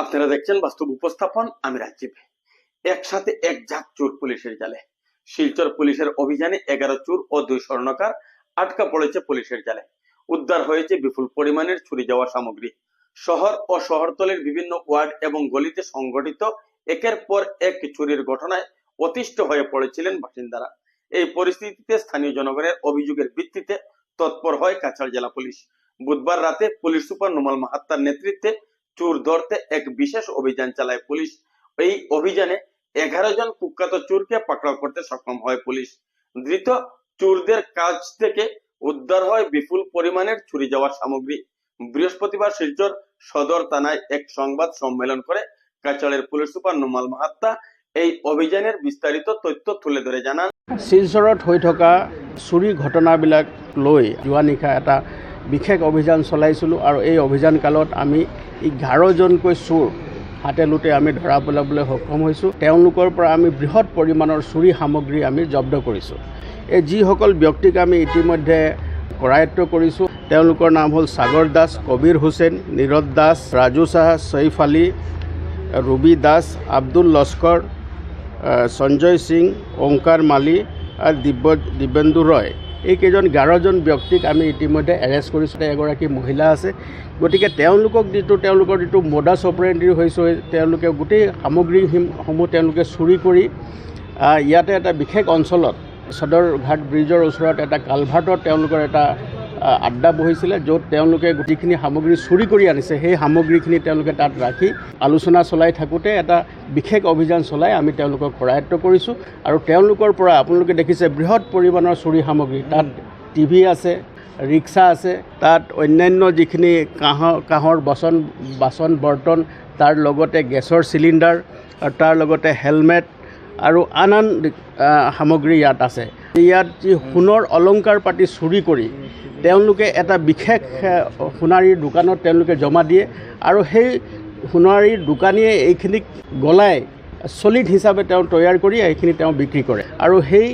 আপনারা দেখছেন বাস্তব উপস্থাপন, আমি রাজীব। একসাথে এক ঝাঁক চোর পুলিশের জালে। শিলচর পুলিশের অভিযানে এগারো চোর ও দুই স্বর্ণকার আটকা পড়েছে পুলিশের জালে। উদ্ধার হয়েছে বিপুল পরিমাণের চুরি যাওয়া সামগ্রী। শহর ও শহরতলির বিভিন্ন ওয়ার্ড এবং গলিতে সংগঠিত একের পর এক চুরির ঘটনায় অতিষ্ঠ হয়ে পড়েছিলেন বাসিন্দারা। এই পরিস্থিতিতে স্থানীয় জনগণের অভিযোগের ভিত্তিতে তৎপর হয় কাছাড় জেলা পুলিশ। বুধবার রাতে পুলিশ সুপার নোমাল মাহাত্তার নেতৃত্বে চোর ধরতে এক বিশেষ অভিযান চালায় পুলিশ। এই অভিযানে এগারো জন কুখ্যাত চোরকে পাকড়াও করতে সক্ষম হয় পুলিশ। ধৃত চোরদের কাছ থেকে উদ্ধার হয় বিপুল পরিমাণের চুরি যাওয়া সামগ্রী। বৃহস্পতিবার শিলচর সদর থানায় এক সংবাদ সম্মেলন করে কাছাড়ের পুলিশ সুপার নোমাল মাহাত্তা এই অভিযানের বিস্তারিত তথ্য তুলে ধরে জানান। শিলচৰত হৈ থকা চুৰি ঘটনাবিলাক লৈ যোৱা নিশা এটা বিশেষ অভিযান চলাইছিলোঁ আৰু এই অভিযান কালত আমি এঘাৰজনকৈ চোৰ হাতে লোতে আমি ধৰা পেলাবলৈ সক্ষম হৈছোঁ। তেওঁলোকৰ পৰা আমি বৃহৎ পৰিমাণৰ চুৰি সামগ্ৰী আমি জব্দ কৰিছোঁ। এই যিসকল ব্যক্তিক আমি ইতিমধ্যে কৰায়ত্ব কৰিছোঁ, তেওঁলোকৰ নাম হ'ল সাগৰ দাস, কবিৰ হুছেইন নীৰজ দাস, ৰাজু চাহা, চৈফ আলী, ৰুবি দাস, আব্দুল লস্কৰ সঞ্জয় সিং ওংকাৰ মালি আৰু দিব্য দিব্যেন্দু ৰয়। এইকেইজন এঘাৰজন ব্যক্তিক আমি ইতিমধ্যে এৰেষ্ট কৰিছোঁ। এগৰাকী মহিলা আছে। গতিকে তেওঁলোকক যিটো তেওঁলোকৰ যিটো মডাছ অপাৰেণ্টি হৈছে তেওঁলোকে গোটেই সামগ্ৰীসমূহ তেওঁলোকে চুৰি কৰি ইয়াতে এটা বিশেষ অঞ্চলত সদৰঘাট ব্ৰিজৰ ওচৰত এটা কালভাৰ্টত তেওঁলোকৰ এটা আড্ডা বহিছিলে য'ত তেওঁলোকে গোটেইখিনি সামগ্ৰী চুৰি কৰি আনিছে সেই সামগ্ৰীখিনি তেওঁলোকে তাত ৰাখি আলোচনা চলাই থাকোঁতে এটা বিশেষ অভিযান চলাই আমি তেওঁলোকক কৰায়ত্ব কৰিছোঁ। আৰু তেওঁলোকৰ পৰা আপোনালোকে দেখিছে বৃহৎ পৰিমাণৰ চুৰি সামগ্ৰী। তাত টিভি আছে ৰিক্সা আছে তাত অন্যান্য যিখিনি কাঁহৰ কাঁহৰ বাচন বাচন বৰ্তন তাৰ লগতে গেছৰ চিলিণ্ডাৰ আৰু তাৰ লগতে হেলমেট আৰু আন আন সামগ্ৰী ইয়াত আছে। ইয়াত যি সোণৰ অলংকাৰ পাতি চুৰি কৰি তেওঁলোকে এটা বিশেষ সোণাৰীৰ দোকানত তেওঁলোকে জমা দিয়ে আৰু সেই সোণাৰীৰ দোকানীয়ে এইখিনিক গলাই চলিড হিচাপে তেওঁ তৈয়াৰ কৰি এইখিনি তেওঁ বিক্ৰী কৰে। আৰু সেই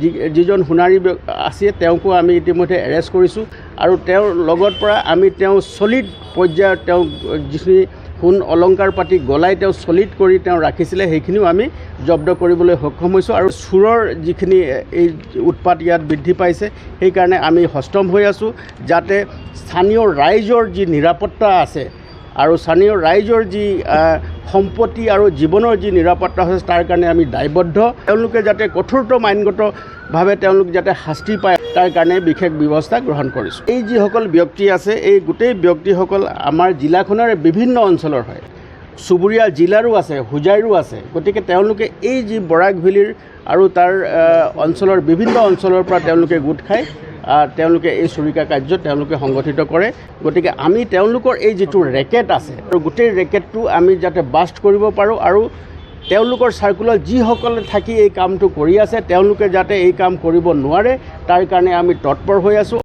যি যিজন সোণাৰী আছে তেওঁকো আমি ইতিমধ্যে এৰেষ্ট কৰিছোঁ। আৰু তেওঁৰ লগত পৰা আমি তেওঁ চলিড পৰ্যায়ত তেওঁ যিখিনি সোণ অলংকাৰ পাতি গলাই তেওঁ চলিড কৰি তেওঁ ৰাখিছিলে সেইখিনিও আমি জব্দ কৰিবলৈ সক্ষম হৈছোঁ। আৰু চোৰৰ যিখিনি এই উৎপাত ইয়াত বৃদ্ধি পাইছে সেইকাৰণে আমি সষ্টম হৈ আছোঁ যাতে স্থানীয় ৰাইজৰ যি নিৰাপত্তা আছে আৰু স্থানীয় ৰাইজৰ যি সম্পত্তি আৰু জীৱনৰ যি নিৰাপত্তা হৈছে তাৰ কাৰণে আমি দায়বদ্ধ। তেওঁলোকে যাতে কঠোৰতম আইনগতভাৱে তেওঁলোক যাতে শাস্তি পায়। তাৰ কাৰণে বিশেষ ব্যৱস্থা গ্ৰহণ কৰিছোঁ। এই যিসকল ব্যক্তি আছে এই গোটেই ব্যক্তিসকল আমাৰ জিলাখনৰে বিভিন্ন অঞ্চলৰ হয়। চুবুৰীয়া জিলাৰো আছে হোজাইৰো আছে। গতিকে তেওঁলোকে এই যি বৰাক ভেলীৰ আৰু তাৰ অঞ্চলৰ বিভিন্ন অঞ্চলৰ পৰা তেওঁলোকে গোট আহ, তেওঁলোকে এই চুৰিকা কাৰ্য তেওঁলোকে সংগঠিত কৰে। গতিকে আমি তেওঁলোকৰ এই যিটো ৰেকেট আছে আৰু গোটেই ৰেকেটটো আমি যাতে বাষ্ট কৰিব পাৰোঁ আৰু তেওঁলোকৰ চাৰ্কুলত যিসকলে থাকি এই কামটো কৰি আছে তেওঁলোকে যাতে এই কাম কৰিব নোৱাৰে তাৰ কাৰণে আমি তৎপৰ হৈ আছোঁ।